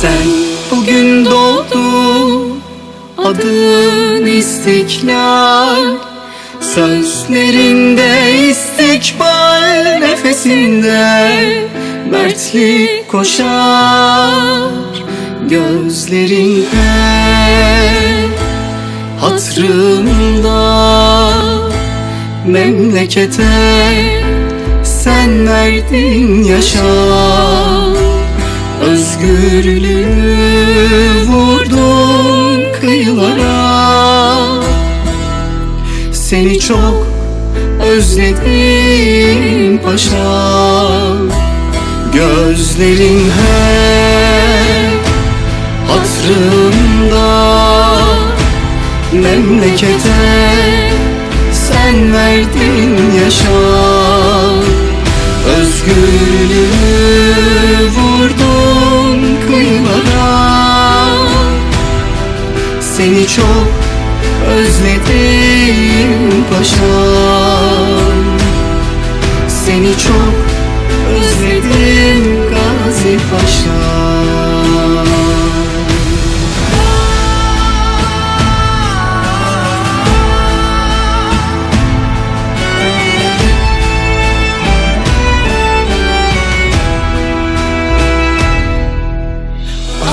Sen. Bugün doğdun Adın istiklal. Sözlerinde istikbal Nefesinde mertlik koşar. Gözlerin hep hatırımda. Memlekete sen verdin yaşam Özgürlüğü vurdun kıyılara. Seni çok özledim paşam Gözlerin hep hatırımda. Memlekete sen verdin yaşam Özgürlüğü paşam Seni çok özledim Gazi Paşa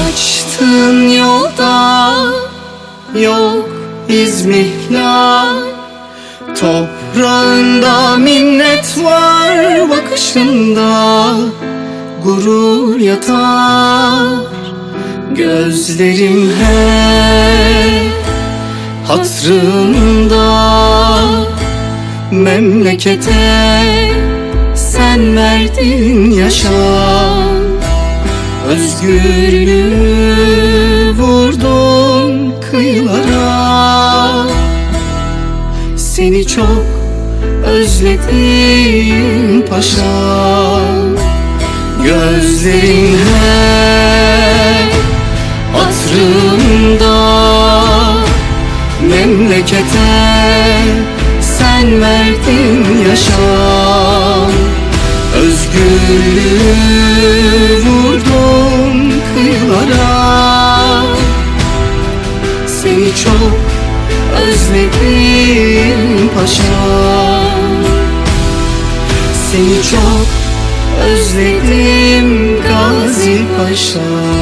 Açtığın yolda yok izmihlal Toprağında minnet var bakışında Gurur yatar. Gözlerim hep hatrında. Memlekete sen verdin yaşam Özgürlüğü vurdun kıyılara Seni çok özledim paşam Gözlerin hep hatırımda. Memlekete sen verdin yaşam paşam Seni çok özledim Gazi Paşa